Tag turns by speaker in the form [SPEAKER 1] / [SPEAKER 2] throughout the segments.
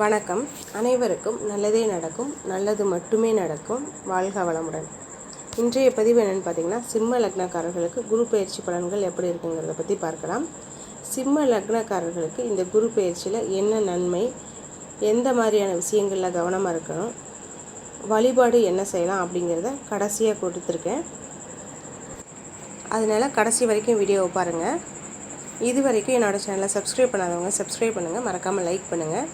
[SPEAKER 1] வணக்கம். அனைவருக்கும் நல்லதே நடக்கும் நல்லது மட்டுமே நடக்கும். வாழ்க வளமுடன். இன்றைய பதிவு என்னென்னு பார்த்தீங்கன்னா சிம்ம லக்னக்காரர்களுக்கு குரு பயிற்சி பலன்கள் எப்படி இருக்குங்கிறத பற்றி பார்க்கலாம். சிம்ம லக்னக்காரர்களுக்கு இந்த குரு பயிற்சியில் என்ன நன்மை எந்த மாதிரியான விஷயங்களில் கவனமாக இருக்கணும் வழிபாடு என்ன செய்யலாம் அப்படிங்கிறத கடைசியாக கொடுத்துருக்கேன். அதனால் கடைசி வரைக்கும் வீடியோவை பாருங்கள் இது வரைக்கும் என்னோடய சேனலை சப்ஸ்கிரைப் பண்ணாதவங்க சப்ஸ்கிரைப் பண்ணுங்கள் மறக்காமல் லைக் பண்ணுங்கள்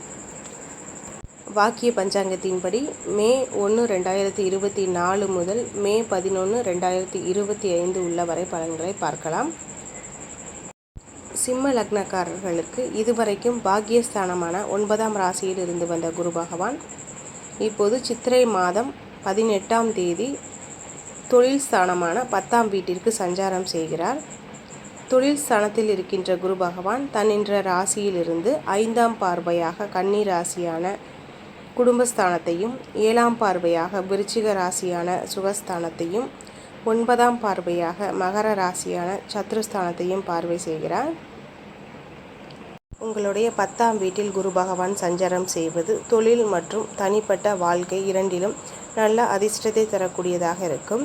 [SPEAKER 1] வாக்கிய பஞ்சாங்கத்தின்படி மே ஒன்று ரெண்டாயிரத்தி இருபத்தி நாலு முதல் மே பதினொன்று ரெண்டாயிரத்தி இருபத்தி ஐந்து உள்ள வரை பலன்களை பார்க்கலாம். சிம்ம லக்னக்காரர்களுக்கு இதுவரைக்கும் பாக்கியஸ்தானமான ஒன்பதாம் ராசியில் இருந்து வந்த குரு பகவான். இப்போது சித்திரை மாதம் பதினெட்டாம் தேதி தொழில் ஸ்தானமான பத்தாம் வீட்டிற்கு சஞ்சாரம் செய்கிறார். தொழில் ஸ்தானத்தில் இருக்கின்ற குரு பகவான் தன்னின்ற ராசியிலிருந்து ஐந்தாம் பார்வையாக கன்னி ராசியான குடும்பஸ்தானத்தையும் ஏழாம் பார்வையாக விருச்சிக ராசியான சுகஸ்தானத்தையும் ஒன்பதாம் பார்வையாக மகர ராசியான சத்ருஸ்தானத்தையும் பார்வை செய்கிறார். உங்களுடைய பத்தாம் வீட்டில் குரு பகவான் சஞ்சாரம் செய்வது தொழில் மற்றும் தனிப்பட்ட வாழ்க்கை இரண்டிலும் நல்ல அதிர்ஷ்டத்தை தரக்கூடியதாக இருக்கும்.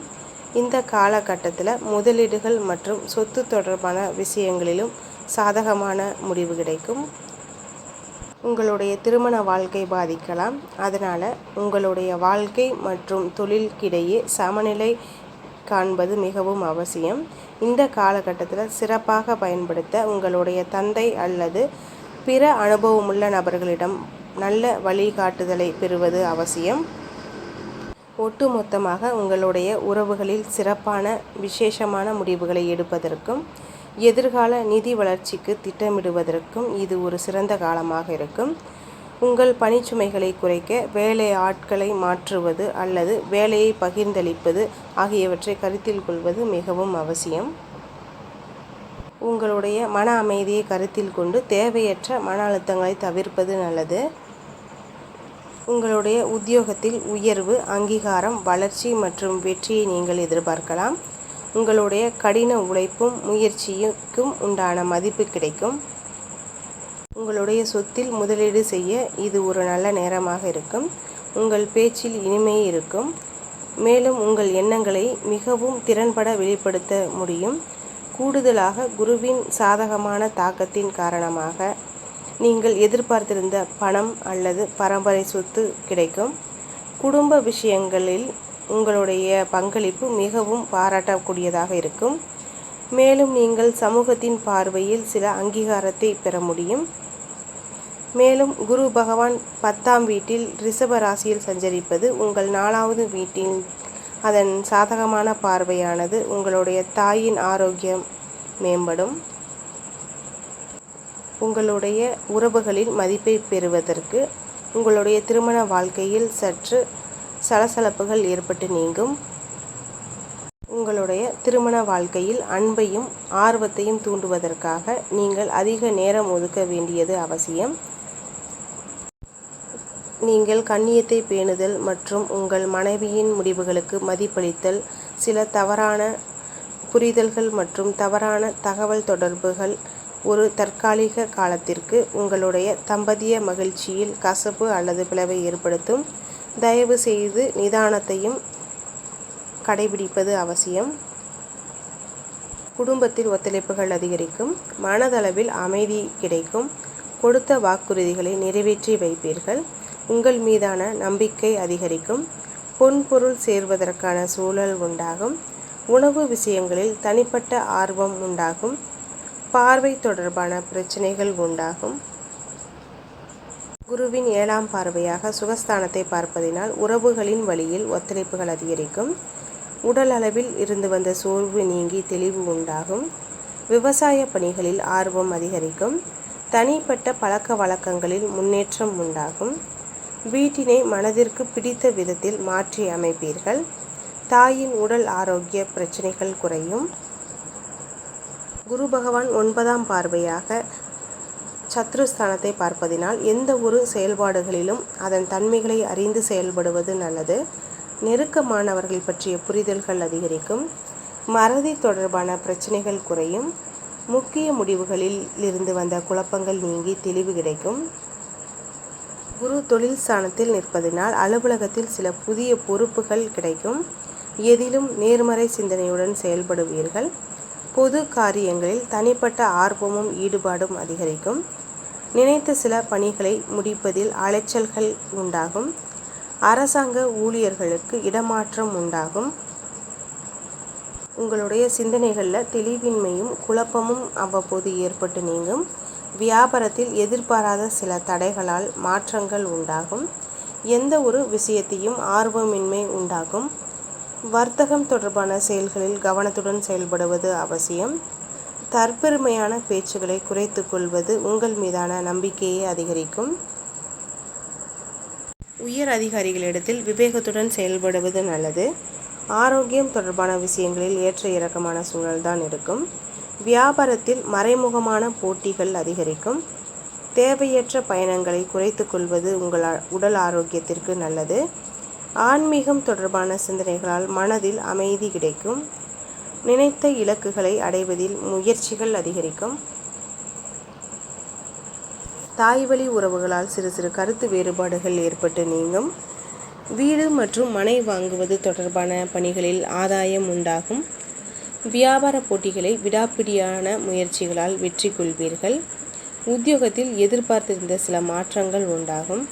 [SPEAKER 1] இந்த காலகட்டத்தில் முதலீடுகள் மற்றும் சொத்து தொடர்பான விஷயங்களிலும் சாதகமான முடிவு கிடைக்கும். உங்களுடைய திருமண வாழ்க்கை பாதிக்கலாம். அதனால் உங்களுடைய வாழ்க்கை மற்றும் தொழிலுக்கிடையே சமநிலை காண்பது மிகவும் அவசியம். இந்த காலகட்டத்தில் சிறப்பாக பயன்படுத்த உங்களுடைய தந்தை அல்லது பிற அனுபவமுள்ள நபர்களிடம் நல்ல வழிகாட்டுதலை பெறுவது அவசியம். ஒட்டுமொத்தமாக உங்களுடைய உறவுகளில் சிறப்பான விசேஷமான முடிவுகளை எடுப்பதற்கும் எதிர்கால நிதி வளர்ச்சிக்கு திட்டமிடுவதற்கும் இது ஒரு சிறந்த காலமாக இருக்கும். உங்கள் பணிச்சுமைகளை குறைக்க வேலை ஆட்களை மாற்றுவது அல்லது வேலையை பகிர்ந்தளிப்பது ஆகியவற்றை கருத்தில் கொள்வது மிகவும் அவசியம். உங்களுடைய மன அமைதியை கருத்தில் கொண்டு தேவையற்ற மன அழுத்தங்களை தவிர்ப்பது நல்லது. உங்களுடைய உத்தியோகத்தில் உயர்வு அங்கீகாரம் வளர்ச்சி மற்றும் வெற்றியை நீங்கள் எதிர்பார்க்கலாம். உங்களுடைய கடின உழைப்பும் முயற்சிக்கும் உண்டான மதிப்பு கிடைக்கும். உங்களுடைய சொத்தில் முதலீடு செய்ய இது ஒரு நல்ல நேரமாக இருக்கும். உங்கள் பேச்சில் இனிமை இருக்கும். மேலும் உங்கள் எண்ணங்களை மிகவும் திறன்பட வெளிப்படுத்த முடியும். கூடுதலாக குருவின் சாதகமான தாக்கத்தின் காரணமாக நீங்கள் எதிர்பார்த்திருந்த பணம் அல்லது பரம்பரை சொத்து கிடைக்கும். குடும்ப விஷயங்களில் உங்களுடைய பங்களிப்பு மிகவும் பாராட்டக்கூடியதாக இருக்கும். மேலும் நீங்கள் சமூகத்தின் பார்வையில் சில அங்கீகாரத்தை பெற முடியும். மேலும் குரு பகவான் பத்தாம் வீட்டில் ரிஷப ராசியில் சஞ்சரிப்பது உங்கள் நாலாவது வீட்டில் அதன் சாதகமான பார்வையானது. உங்களுடைய தாயின் ஆரோக்கியம் மேம்படும். உங்களுடைய உறவுகளின் மதிப்பை பெறுவதற்கு உங்களுடைய திருமண வாழ்க்கையில் சற்று சலசலப்புகள் ஏற்பட்டு நீங்கும். உங்களுடைய திருமண வாழ்க்கையில் அன்பையும் ஆர்வத்தையும் தூண்டுவதற்காக நீங்கள் அதிக நேரம் ஒதுக்க வேண்டியது அவசியம். நீங்கள் கண்ணியத்தை பேணுதல் மற்றும் உங்கள் மனைவியின் முடிவுகளுக்கு மதிப்பளித்தல் சில தவறான புரிதல்கள் மற்றும் தவறான தகவல் தொடர்புகள் ஒரு தற்காலிக காலத்திற்கு உங்களுடைய தம்பதிய மகிழ்ச்சியில் கசப்பு அல்லது பிளவை ஏற்படுத்தும். தயவு செய்து நிதானத்தையும் கடைபிடிப்பது அவசியம். குடும்பத்தில் ஒத்துழைப்புகள் அதிகரிக்கும். மனதளவில் அமைதி கிடைக்கும். கொடுத்த வாக்குறுதிகளை நிறைவேற்றி வைப்பீர்கள். உங்கள் மீதான நம்பிக்கை அதிகரிக்கும். பொன்பொருள் சேர்வதற்கான சூழல் உண்டாகும். உணவு விஷயங்களில் தனிப்பட்ட ஆர்வம் உண்டாகும். பார்வை தொடர்பான பிரச்சனைகள் உண்டாகும். குருவின் ஏழாம் பார்வையாக சுகஸ்தானத்தை பார்ப்பதினால் உறவுகளின் வழியில் ஒத்துழைப்புகள் அதிகரிக்கும். உடல் அளவில் இருந்து வந்த சோர்வு நீங்கி தெளிவு உண்டாகும். விவசாய பணிகளில் ஆர்வம் அதிகரிக்கும். தனிப்பட்ட பழக்க வழக்கங்களில் முன்னேற்றம் உண்டாகும். வீட்டினை மனதிற்கு பிடித்த விதத்தில் மாற்றி அமைப்பீர்கள். தாயின் உடல் ஆரோக்கிய பிரச்சனைகள் குறையும். குரு பகவான் ஒன்பதாம் பார்வையாக சத்ருஸ்தானத்தை பார்ப்பதினால் எந்த ஒரு செயல்பாடுகளிலும் அதன் தன்மைகளை அறிந்து செயல்படுவது நல்லது. நெருக்கமானவர்கள் பற்றிய புரிதல்கள் அதிகரிக்கும். மறதி தொடர்பான பிரச்சனைகள் குறையும். முக்கிய முடிவுகளில் இருந்து வந்த குழப்பங்கள் நீங்கி தெளிவு கிடைக்கும். குரு தொழில் ஸ்தானத்தில் நிற்பதினால் அலுவலகத்தில் சில புதிய பொறுப்புகள் கிடைக்கும். எதிலும் நேர்மறை சிந்தனையுடன் செயல்படுவீர்கள். பொது காரியங்களில் தனிப்பட்ட ஆர்வமும் ஈடுபாடும் அதிகரிக்கும். நினைத்த சில பணிகளை முடிப்பதில் அலைச்சல்கள் உண்டாகும். அரசாங்க ஊழியர்களுக்கு இடமாற்றம் உண்டாகும். உங்களுடைய சிந்தனைகளில் தெளிவின்மையும் குழப்பமும் அவ்வப்போது ஏற்பட்டு நீங்கும். வியாபாரத்தில் எதிர்பாராத சில தடைகளால் மாற்றங்கள் உண்டாகும். எந்த ஒரு விஷயத்தையும் ஆர்வமின்மை உண்டாகும். வர்த்தகம் தொடர்பான செயல்களில் கவனத்துடன் செயல்படுவது அவசியம். தற்பெருமையான பேச்சுகளை குறைத்து கொள்வது உங்கள் மீதான நம்பிக்கையை அதிகரிக்கும். உயர் அதிகாரிகளிடத்தில் விவேகத்துடன் செயல்படுவது நல்லது. ஆரோக்கியம் தொடர்பான விஷயங்களில் ஏற்ற இறக்கமான சூழல்தான் இருக்கும். வியாபாரத்தில் மறைமுகமான போட்டிகள் அதிகரிக்கும். தேவையற்ற பயணங்களை குறைத்து கொள்வது உங்கள் உடல் ஆரோக்கியத்திற்கு நல்லது. ஆன்மீகம் தொடர்பான சிந்தனைகளால் மனதில் அமைதி கிடைக்கும். நினைத்த இலக்குகளை அடைவதில் முயற்சிகள் அதிகரிக்கும். தாய்வழி உறவுகளால் சிறு சிறு கருத்து வேறுபாடுகள் ஏற்பட்டு நீங்கும். வீடு மற்றும் மனை வாங்குவது தொடர்பான பணிகளில் ஆதாயம் உண்டாகும். வியாபார போட்டிகளை விடாப்பிடியான முயற்சிகளால் வெற்றி கொள்வீர்கள். உத்தியோகத்தில் எதிர்பார்த்திருந்த சில மாற்றங்கள் உண்டாகும்.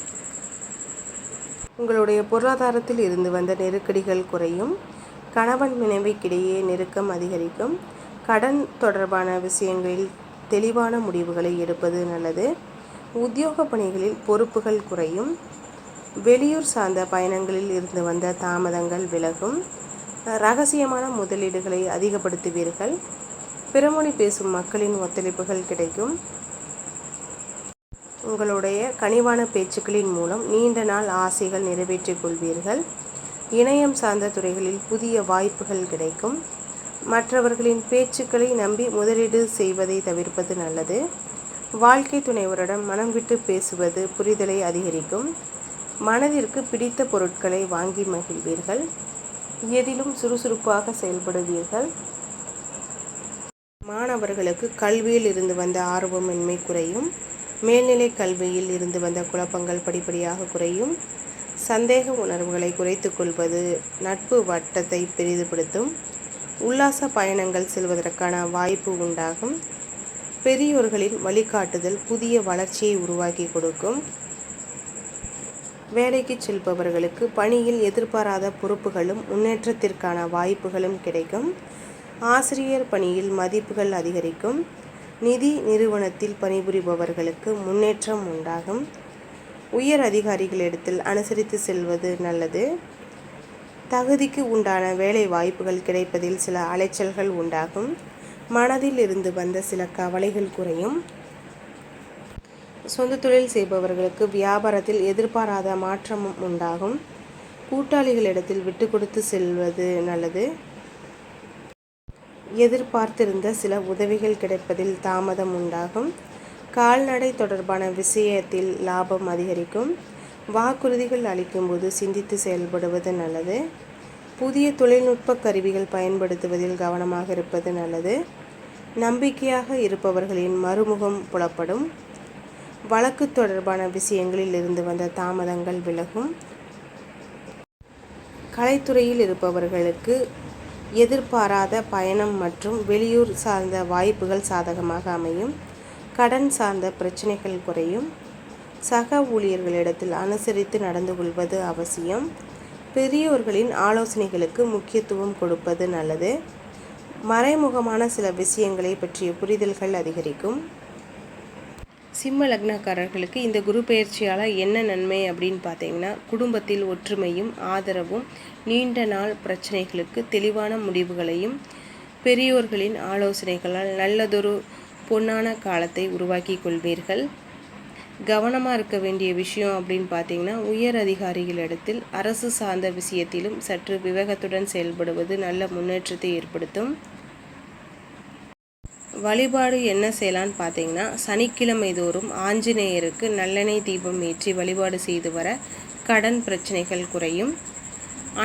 [SPEAKER 1] உங்களுடைய பொருளாதாரத்தில் இருந்து வந்த நெருக்கடிகள் குறையும். கணவன் மனைவிக்கிடையே நெருக்கம் அதிகரிக்கும். கடன் தொடர்பான விஷயங்களில் தெளிவான முடிவுகளை எடுப்பது நல்லது. உத்தியோக பணிகளில் பொறுப்புகள் குறையும். வெளியூர் சார்ந்த பயணங்களில் இருந்து வந்த தாமதங்கள் விலகும். ரகசியமான முதலீடுகளை அதிகப்படுத்துவீர்கள். பிறமொழி பேசும் மக்களின் ஒத்துழைப்புகள் கிடைக்கும். உங்களுடைய கனிவான பேச்சுக்களின் மூலம் நீண்ட நாள் ஆசைகள் நிறைவேற்றிக் கொள்வீர்கள். இணையம் சார்ந்த துறைகளில் புதிய வாய்ப்புகள் கிடைக்கும். மற்றவர்களின் பேச்சுக்களை நம்பி முதலீடு செய்வதை தவிர்ப்பது நல்லது. வாழ்க்கை துணைவரிடம் மனம் விட்டு பேசுவது புரிதலை அதிகரிக்கும். மனதிற்கு பிடித்த பொருட்களை வாங்கி மகிழ்வீர்கள். எதிலும் சுறுசுறுப்பாக செயல்படுவீர்கள். மாணவர்களுக்கு கல்வியில் இருந்து வந்த ஆர்வமின்மை குறையும். மேல்நிலை கல்வியில் இருந்து வந்த குழப்பங்கள் படிப்படியாக குறையும். சந்தேக உணர்வுகளை குறைத்து கொள்வது நட்பு வட்டத்தை பெரிதுபடுத்தும் உல்லாச பயணங்கள் செல்வதற்கான வாய்ப்பு உண்டாகும் பெரியோர்களின் வழிகாட்டுதல் புதிய வளர்ச்சியை உருவாக்கி கொடுக்கும். வேலைக்கு செல்பவர்களுக்கு பணியில் எதிர்பாராத பொறுப்புகளும் முன்னேற்றத்திற்கான வாய்ப்புகளும் கிடைக்கும். ஆசிரியர் பணியில் மதிப்புகள் அதிகரிக்கும். நிதி நிறுவனத்தில் பணிபுரிபவர்களுக்கு முன்னேற்றம் உண்டாகும். உயர் அதிகாரிகளிடத்தில் அனுசரித்து செல்வது நல்லது. தகுதிக்கு உண்டான வேலை வாய்ப்புகள் கிடைப்பதில் சில அலைச்சல்கள் உண்டாகும். மனதில் இருந்து வந்த சில கவலைகள் குறையும். சொந்த தொழில் செய்பவர்களுக்கு வியாபாரத்தில் எதிர்பாராத மாற்றமும் உண்டாகும். கூட்டாளிகளிடத்தில் விட்டு கொடுத்து செல்வது நல்லது. எதிர்பார்த்திருந்த சில உதவிகள் கிடைப்பதில் தாமதம் உண்டாகும். கால்நடை தொடர்பான விஷயத்தில் லாபம் அதிகரிக்கும். வாக்குறுதிகள் அளிக்கும்போது சிந்தித்து செயல்படுவது நல்லது. புதிய தொழில்நுட்ப கருவிகள் பயன்படுத்துவதில் கவனமாக இருப்பது நல்லது. நம்பிக்கையாக இருப்பவர்களின் மறுமுகம் புலப்படும். வழக்கு தொடர்பான விஷயங்களில் இருந்து வந்த தாமதங்கள் விலகும். கலைத்துறையில் இருப்பவர்களுக்கு எதிர்பாராத பயணம் மற்றும் வெளியூர் சார்ந்த வாய்ப்புகள் சாதகமாக அமையும். கடன் சார்ந்த பிரச்சனைகள் குறையும். சக ஊழியர்களிடத்தில் அனுசரித்து நடந்து கொள்வது அவசியம். பெரியோர்களின் ஆலோசனைகளுக்கு முக்கியத்துவம் கொடுப்பது நல்லது. மறைமுகமான சில விஷயங்களை பற்றிய புரிதல்கள் அதிகரிக்கும். சிம்ம லக்னக்காரர்களுக்கு இந்த குரு பயிற்சியால் என்ன நன்மை அப்படின்னு பார்த்தீங்கன்னா குடும்பத்தில் ஒற்றுமையும் ஆதரவும் நீண்ட நாள் பிரச்சனைகளுக்கு தெளிவான முடிவுகளையும் பெரியோர்களின் ஆலோசனைகளால் நல்லதொரு பொன்னான காலத்தை உருவாக்கி கொள்வீர்கள். கவனமாக இருக்க வேண்டிய விஷயம் அப்படின்னு பார்த்தீங்கன்னா உயர் அதிகாரிகளிடத்தில் அரசு சார்ந்த விஷயத்திலும் சற்று விவேகத்துடன் செயல்படுவது நல்ல முன்னேற்றத்தை ஏற்படுத்தும். வழிபாடு என்ன செய்யலான்னு பார்த்தீங்கன்னா சனிக்கிழமை தோறும் ஆஞ்சநேயருக்கு நல்லெண்ணெய் தீபம் ஏற்றி வழிபாடு செய்து வர கடன் பிரச்சனைகள் குறையும்.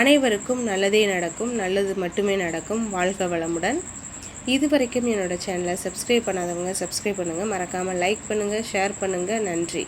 [SPEAKER 1] அனைவருக்கும் நல்லதே நடக்கும் நல்லது மட்டுமே நடக்கும். வாழ்க வளமுடன். இது வரைக்கும் என்னோடய சேனலை சப்ஸ்கிரைப் பண்ணாதவங்க சப்ஸ்கிரைப் பண்ணுங்கள் மறக்காமல் லைக் பண்ணுங்கள் ஷேர் பண்ணுங்கள் நன்றி.